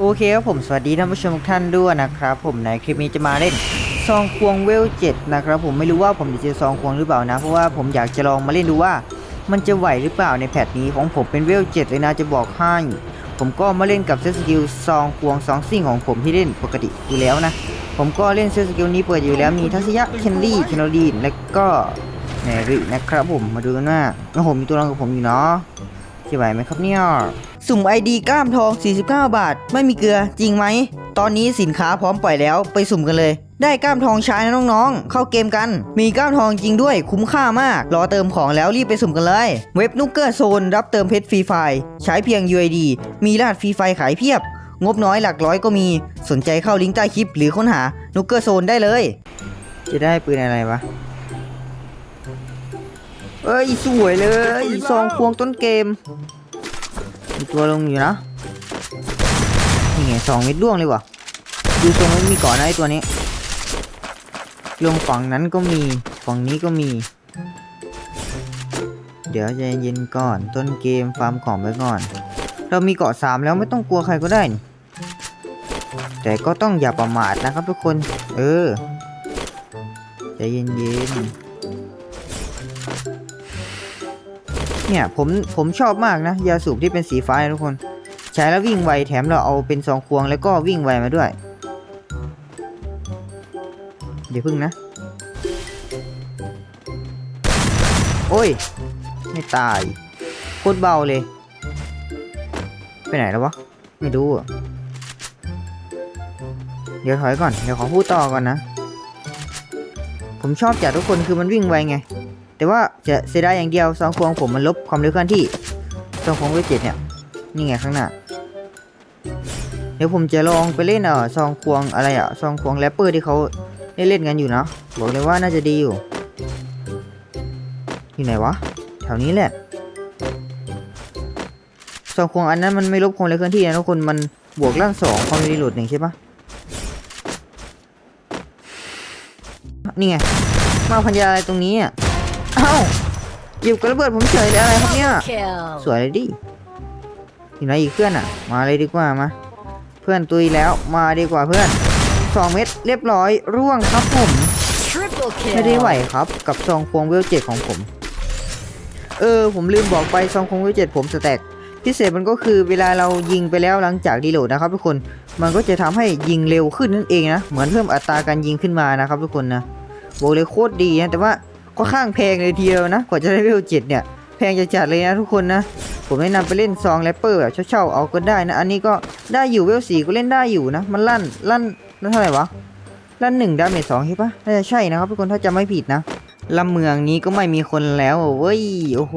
โอเคครับผมสวัสดีท่านผู้ชมทุกท่านด้วยนะครับผมในคลิปนี้จะมาเล่นซองควงเวลเจ็ดนะครับผมไม่รู้ว่าผมจะเจอซองควงหรือเปล่านะ เพราะว่าผมอยากจะลองมาเล่นดูว่า มันจะไหวหรือเปล่าในแพทนี้ของผมเป็นเวลเจ็ดเลยนะจะบอกให้ผมก็มาเล่นกับเซตสกิลซองควงซองซิ่งของผมที่เล่นปกติอยู่แล้วนะ ผมก็เล่นเซตสกิลนี้เปิดอยู่แล้วมีทัศยะเคนลี่เคนโนดีนและก็แมรี่นะครับผมมาดูกันว่าแล้วผมมีตัวรองกับผมอยู่เนาะจะไหวไหมครับเนี่ย สุ่ม ID กล้ามทอง 49 บาท ไม่มีเกลือจริงไหม ตอนนี้สินค้าพร้อมปล่อยแล้วไปสุ่มกันเลย ได้กล้ามทองใช้นะน้องๆ เข้าเกมกัน มีกล้ามทองจริงด้วยคุ้มค่ามาก รอเติมของแล้วรีบไปสุ่มกันเลย เว็บนุกเกอร์โซนรับเติมเพชรฟรีไฟใช้เพียง UID มีรหัสฟรีไฟขายเพียบ งบน้อยหลักร้อยก็มี สนใจเข้าลิงก์ใต้คลิปหรือค้นหานุกเกอร์โซนได้เลย จะได้ปืนอะไรวะเอ้ยสวยเลยซองควงต้นเกม มีตัวลงอยู่นะนี่ไงสองเม็ดร่วงเลยวะดูทรงไม่มีเก่อนนะไอตัวนี้ ลงฝั่งนั้นก็มีฝั่งนี้ก็มี เดี๋ยวใจเย็นก่อน ต้นเกมฟาร์มของไว้ก่อน เรามีเกาะสามแล้วไม่ต้องกลัวใครก็ได้นี่แต่ก็ต้องอย่าประมาทนะครับทุกคน เออใจเย็นๆ เนี่ยผมผมชอบมากนะยาสูบที่เป็นสีฟ้าทุกคน ใช้แล้ววิ่งไวแถมเราเอาเป็นซองควงแล้วก็วิ่งไวมาด้วย เดี๋ยวพึ่งนะ โอ้ย ไม่ตายโคตรเบาเลย ไปไหนแล้ววะ ไม่รู้อะเดี๋ยวถอยก่อน เดี๋ยวขอพูดต่อก่อนนะ ผมชอบจากทุกคนคือมันวิ่งไวไง แต่ว่าจะเสียดายอย่างเดียวซองควงผมมันลบความเร็วเคลื่อนที่ซองควงเวทเจ็ดเนี่ยนี่ไงข้างหน้า เดี๋ยวผมจะลองไปเล่นเอ่อซองควงอะไรอะซองควงแรปเปอร์ที่เขาได้เล่นกันอยู่นะบอกเลยว่าน่าจะดีอยู่ อยู่ไหนวะ แถวนี้แหละซองควงอันนั้นมันไม่ลบความเร็วเคลื่อนที่นะทุกคนมันบวกล่างสองความเร็วโหลดหนึ่งใช่ปะนี่ไงมาพันยาอะไรตรงนี้อะ เอ้าหยิบกระเบิดผมเฉยเลยอะไรครับเนี่ย สวยเลยดิอยู่ไหนอีกเพื่อนอะ มาเลยดีกว่ามา เพื่อนตุยแล้วมาดีกว่าเพื่อนสองเม็ดเรียบร้อยร่วงครับผมไม่ได้ไหวครับกับซองควงเวลเจ็ดของผม เออ ผมลืมบอกไปซองควงเวลเจ็ดผมสแต็กพิเศษมันก็คือเวลาเรายิงไปแล้วหลังจากดีโหลดนะครับทุกคนมันก็จะทำให้ยิงเร็วขึ้นนั่นเองนะเหมือนเพิ่มอัตราการยิงขึ้นมานะครับทุกคนนะบอกเลยโคตรดีนะแต่ว่า ก็ข้างแพงเลยทีเดียวนะ กว่าจะได้เวลเจ็ดเนี่ย แพงจะจัดเลยนะทุกคนนะ ผมแนะนำไปเล่นซองแรปเปอร์แบบเช่าๆเอาก็ได้นะ อันนี้ก็ได้อยู่เวลสี่ก็เล่นได้อยู่นะ มันลั่นลั่นลั่นเท่าไหร่วะ ลั่นหนึ่งดาเมจสองใช่ปะน่าจะใช่นะครับทุกคนถ้าจำไม่ผิดนะลำเมืองนี้ก็ไม่มีคนแล้วเว้ย โอ้โห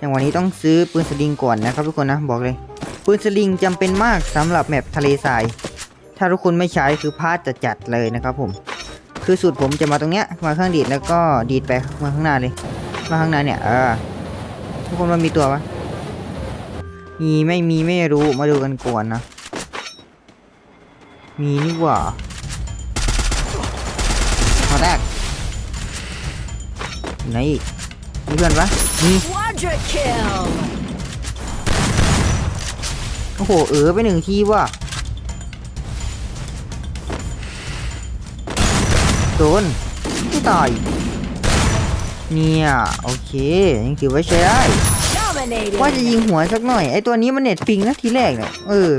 จังวะนี้ต้องซื้อปืนสลิงก่อนนะครับทุกคนนะบอกเลย ปืนสลิงจำเป็นมากสำหรับแมปทะเลทราย ถ้าทุกคนไม่ใช้คือพลาดจะจัดเลยนะครับผม คือสูตรผมจะมาตรงเนี้ยมาเครื่องดีดแล้วก็ดีดไปมาข้างหน้าเลย มาข้างหน้าเนี่ยเออทุกคนมันมีตัวปะมีไม่มีไม่รู้มาดูกันก่อนนะ มีนี่หว่ามาแรกอยู่ไหนอีกมีเพื่อนปะมี Quadra kill. โอ้โหเออไปหนึ่งทีว่ะ โดนไม่ตาย เนี่ย โอเค ยังถือว่าใช้ได้ Dominating. ว่าจะยิงหัวสักหน่อย ไอตัวนี้มันเน็ตปิงนะทีแรกเนี่ยเออ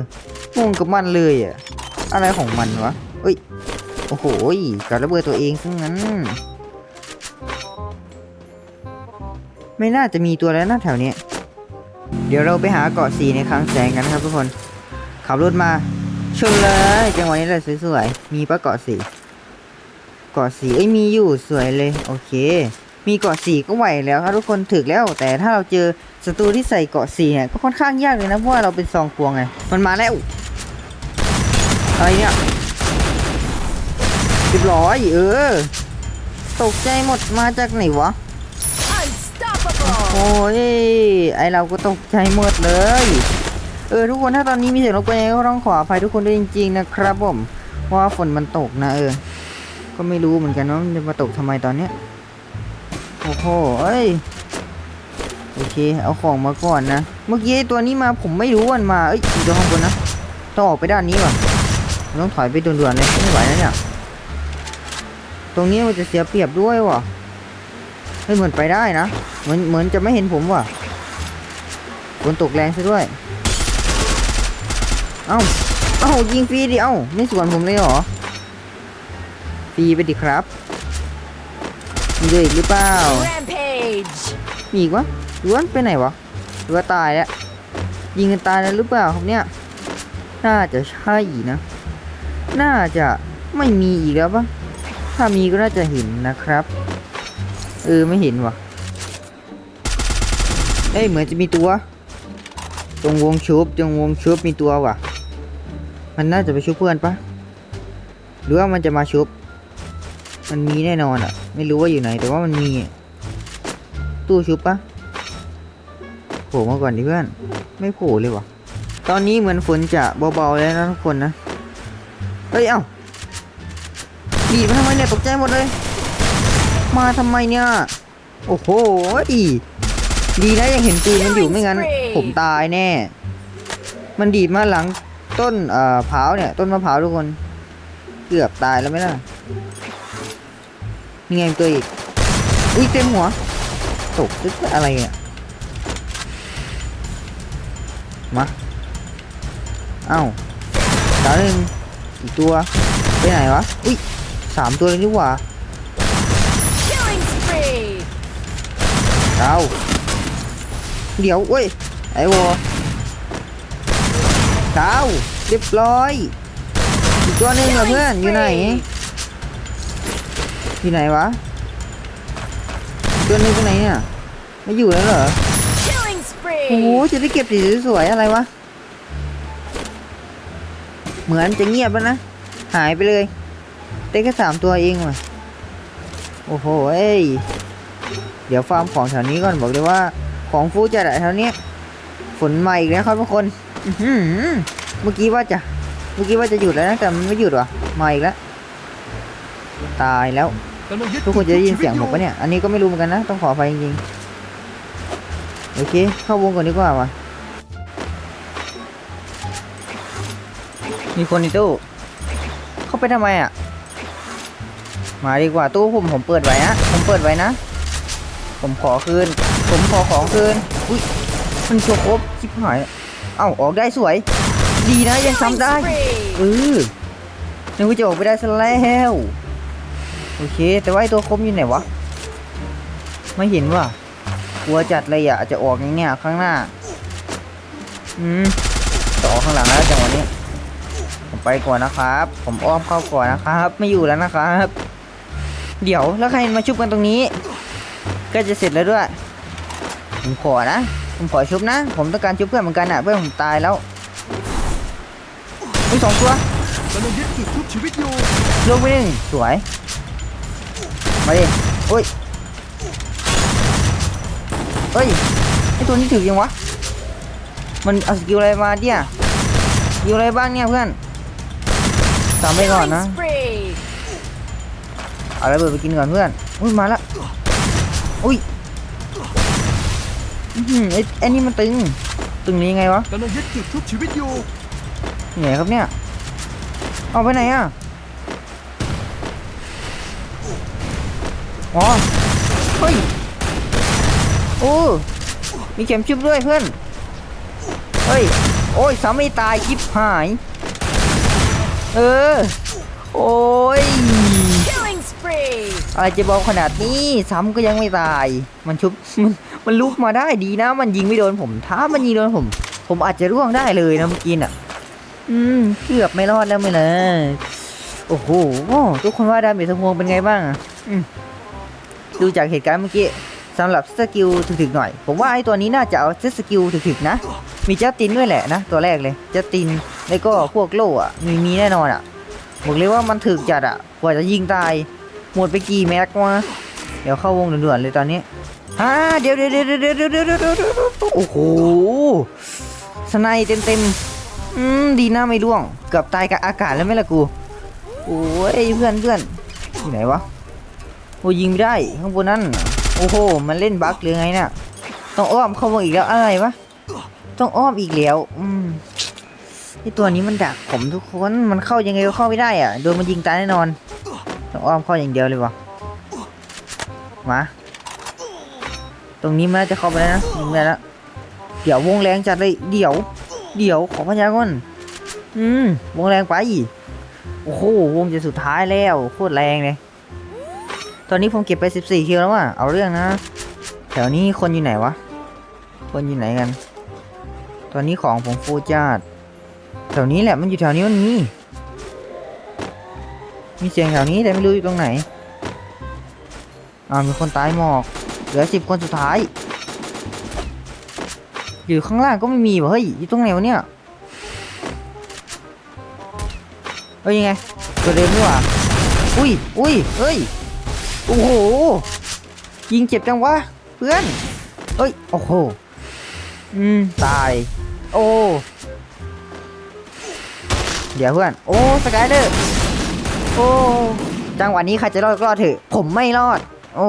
งงกับมันเลยอะอะไรของมันวะเอ้ย โอ้โหกับระเบิดตัวเองซะงั้น ไม่น่าจะมีตัวแล้วนะแถวเนี้ยเดี๋ยวเราไปหาเกาะสีในคลังแสงกันนะครับทุกคน ขับรถมาชนเลยจังหวะนี้เลยสวยๆ มีปะเกาะสี เกาะสีเอ้ยมีอยู่สวยเลยโอเค มีเกาะสีก็ไหวแล้วครับทุกคนถึกแล้ว แต่ถ้าเราเจอศัตรูที่ใส่เกาะสีเนี่ยก็ค่อนข้างยากเลยนะเพราะว่าเราเป็นซองควงไงมันมาแล้วอะไรเนี่ยเรียบร้อยเออตกใจหมดมาจากไหนวะ Unstoppable. โอ้ยไอเราก็ตกใจหมดเลยเออทุกคนถ้าตอนนี้มีเสียงรบกวนยังไงก็ต้องขออภัยทุกคนด้วยจริง ๆ นะครับผมเพราะว่าฝนมันตกนะเออ ก็ไม่รู้เหมือนกันว่ามันจะมาตกทำไมตอนเนี้ยโอ้โหเอ้ยโอเค เอาของมาก่อนนะ เมื่อกี้ตัวนี้มาผมไม่รู้วันมา เอ้ยอยู่ตรงข้างบนนะ ต้องออกไปด้านนี้ว่ะมันต้องถอยไปด่วนๆเลยไม่ไหวแล้วเนี่ย ตรงนี้มันจะเสียเปรียบด้วยว่ะเฮ้ยเหมือนไปได้นะ เหมือนเหมือนจะไม่เห็นผมว่ะฝนตกแรงซะด้วย เอ้า เอ้ายิงฟรีดิ เอ้า ไม่สวนผมเลยเหรอ ฟรีไปดิครับ มีเลยอีกหรือเปล่า Rampage. มีอีกวะหรือว่าไปไหนวะหรือว่าตายแล้ว ยิงกันตายแล้วหรือเปล่าครับเนี่ย น่าจะใช่นะ น่าจะไม่มีอีกแล้วปะถ้ามีก็น่าจะเห็นนะครับ เออไม่เห็นวะเอ้ยเหมือนจะมีตัว ตรงวงชุบตรงวงชุบมีตัววะมันน่าจะไปชุบเพื่อนปะหรือว่ามันจะมาชุบ มันมีแน่นอนอะไม่รู้ว่าอยู่ไหน แต่ว่ามันมี ตู้ชุบปะโผล่มาก่อนดิเพื่อน ไม่โผล่เลยวะตอนนี้เหมือนฝนจะเบาๆแล้วนะทุกคนนะเฮ้ยเอ้าดีมาทำไมเนี่ยตกใจหมดเลย มาทำไมเนี่ย โอ้โหดีดีนะยังเห็นปืนมันอยู่ไม่งั้น ผมตายแน่ มันดีดมาหลังต้นเอ่อเผาเนี่ย ต้นมะพร้าวทุกคน เกือบตายแล้วไหมล่ะ นี่ไงตัวอีกอุ้ยเต็มหัวตกตึ๊กอะไรเนี่ยมาเอ้าดาวหนึ่งอีกตัวไปไหนวะอุ้ยสามตัวเลยนี่หว่า Killing spree. ดาวเดี๋ยวเว้ยไอ้วอดาวเรียบร้อยอีกตัวหนึ่งเหรอ Killing เพื่อนอยู่ไหน spree. อยู่ไหนวะอีกตัวหนึงไปไหนเนี่ยไม่อยู่แล้วเหรอ Killing โอ้โห spree. จะได้เก็บสีสวยๆอะไรวะเหมือนจะเงียบแล้วนะหายไปเลยได้แค่สามตัวเองว่ะโอ้โหเอ้ยเดี๋ยวฟาร์มของแถวนี้ก่อนบอกเลยว่าของฟูจัดอะแถวเนี้ยฝนมาอีกแล้วครับทุกคนอื้อหือเมื่อกี้ว่าจะเมื่อกี้ว่าจะหยุดแล้วนะแต่มันไม่หยุดว่ะมาอีกแล้วตายแล้ว ทุกคนจะได้ยินเสียงผมปะเนี่ย อันนี้ก็ไม่รู้เหมือนกันนะ ต้องขออภัยจริงๆ โอเค เข้าวงก่อนดีกว่าว่ะมีคนในตู้ เข้าไปทำไมอะ มาดีกว่าตู้ผมผมเปิดไว้นะ ผมเปิดไว้นะ ผมขอคืน ผมขอของคืน อุ้ยมันโชว์ครบชิบหาย เอ้าออกได้สวย ดีนะยังซ้ำได้ เออนึกว่าจะออกไปได้ซะแล้ว โอเค แต่ว่าไอ้ตัวคมอยู่ไหนวะ ไม่เห็นว่ะกลัวจัดเลยอะจะออกอย่างเงี้ยข้างหน้า อืมจะออกข้างหลังแล้วจังหวะนี้ ผมไปก่อนนะครับ ผมอ้อมเข้าก่อนนะครับ ไม่อยู่แล้วนะครับ เดี๋ยวแล้วใครมาชุบกันตรงนี้ ก็จะเสร็จแล้วด้วย ผมขอนะ ผมขอชุบนะ ผมต้องการชุบเพื่อนเหมือนกันอะ เพื่อนผมตายแล้วมีสองตัวกำลังยึดจุดชุบชีวิตอยู่ลงไปหนึ่งสวย มาดิโอ้ยเอ้ยไอตัวนี้ถึกยังวะ มันเอาสกิลอะไรมาเนี่ยสกิลอะไรบ้างเนี่ยเพื่อนจำไปก่อน Killing นะ spree. เอาระเบิดไปกินก่อนเพื่อนอุ้ยมาละอุ้ยอื้อหือไอ้ไอ้นี่มันตึง ตึงนี้ยังไงวะกำลังยึดจุดชุบชีวิตอยู่ที่ไหนครับเนี่ย เอาไปไหนอะ อ๋อ เฮ้ย โอ้ มีเข็มชุบด้วยเพื่อน เฮ้ย โอ้ยสามีตายคลิปหาย เออ โอ้ย Killing spree. อะไรจะเบาขนาดนี้ ซ้ำก็ยังไม่ตาย มันชุบ มันมันลุกมาได้ดีนะ มันยิงไม่โดนผม ถ้ามันยิงโดนผม ผมอาจจะร่วงได้เลยนะเมื่อกี้น่ะ อืม เกือบไม่รอดแล้วไหมล่ะโอ้โห ทุกคนว่าดาเมจสมพงเป็นไงบ้างอะอืม ดูจากเหตุการณ์เมื่อกี้สำหรับสกิลถึกๆหน่อย ผมว่าไอ้ตัวนี้น่าจะเอาสกิลถึกๆนะ มีเจัสตินด้วยแหละนะ ตัวแรกเลยเจัสตินแล้วก็พวกโล่อะมีมีแน่นอนอะบอกเลยว่ามันถึกจัดอะกว่าจะยิงตายหมดไปกี่แม็กวะเดี๋ยวเข้าวงด่วนๆเลยตอนนี้ฮ่าเดี๋ยวเดี๋ยวเดี๋ยวเดี๋ยวเดี๋ยวเดี๋ยวโอ้โหสไนเต็มเต็มอืมดีหน้าไม่ร่วงเกือบตายกับอากาศแล้วไม่ละกูโอ้ยเพื่อนเพื่อนที่ไหนวะ โอ้ยิงไม่ได้ข้างบนนั่นโอ้โห มันเล่นบั๊กหรือไงเนี่ยต้องอ้อมเข้าวงอีกแล้วอะไรวะต้องอ้อมอีกแล้ว อืมไอตัวนี้มันดักผมทุกคนมันเข้ายังไงก็เข้าไม่ได้อะโดนมันยิงตายแน่นอนต้องอ้อมเข้าอย่างเดียวเลยวะมาตรงนี้มันน่จะเข้าไปแล้วนะยิงได้แล้วเดี๋ยววงแรงจัดเลยเดี๋ยว เดี๋ยวขอพยากรณ์อืมวงแรงไปโอ้โหวงจะสุดท้ายแล้วโคตรแรงเลย ตอนนี้ผมเก็บไป 14 คิวแล้วว่ะ เอาเรื่องนะ แถวนี้คนอยู่ไหนวะ คนอยู่ไหนกัน ตอนนี้ของผมฟูจัดแถวนี้แหละมันอยู่แถวนี้มันมี มีเสียงแถวนี้แต่ไม่รู้อยู่ตรงไหนอ่าวมีคนตายหมอก เหลือสิบคนสุดท้าย อยู่ข้างล่างก็ไม่มีวะเฮ้ย อยู่ตรงไหนวะเนี่ยเฮ้ยยังไงตัวเดิมนี่หว่าอุ้ยอุ้ยเฮ้ย โอ้โห ยิงเจ็บจังวะ เพื่อนเฮ้ย โอ้โห อืม ตาย โอ้ เดี๋ยวเพื่อน โอ้ สกายเดอร์ โอ้ จังหวะนี้ใครจะรอดก็รอดเถอะ ผมไม่รอด โอ้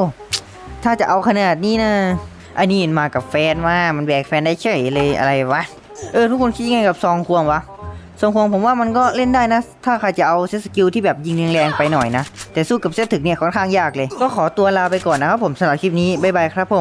ถ้าจะเอาขนาดนี้นะอันนี้มากับแฟนว่ามันแบกแฟนได้เฉยเลยอะไรวะ เออ ทุกคนคิดยังไงกับซองควงวะ ทรงคงผมว่ามันก็เล่นได้นะ ถ้าใครจะเอาเซตสกิลที่แบบยิงแรงๆไปหน่อยนะ แต่สู้กับเซตถึกเนี่ยค่อนข้างยากเลย ก็ขอตัวลาไปก่อนนะครับผมสำหรับคลิปนี้บ๊ายบายครับผม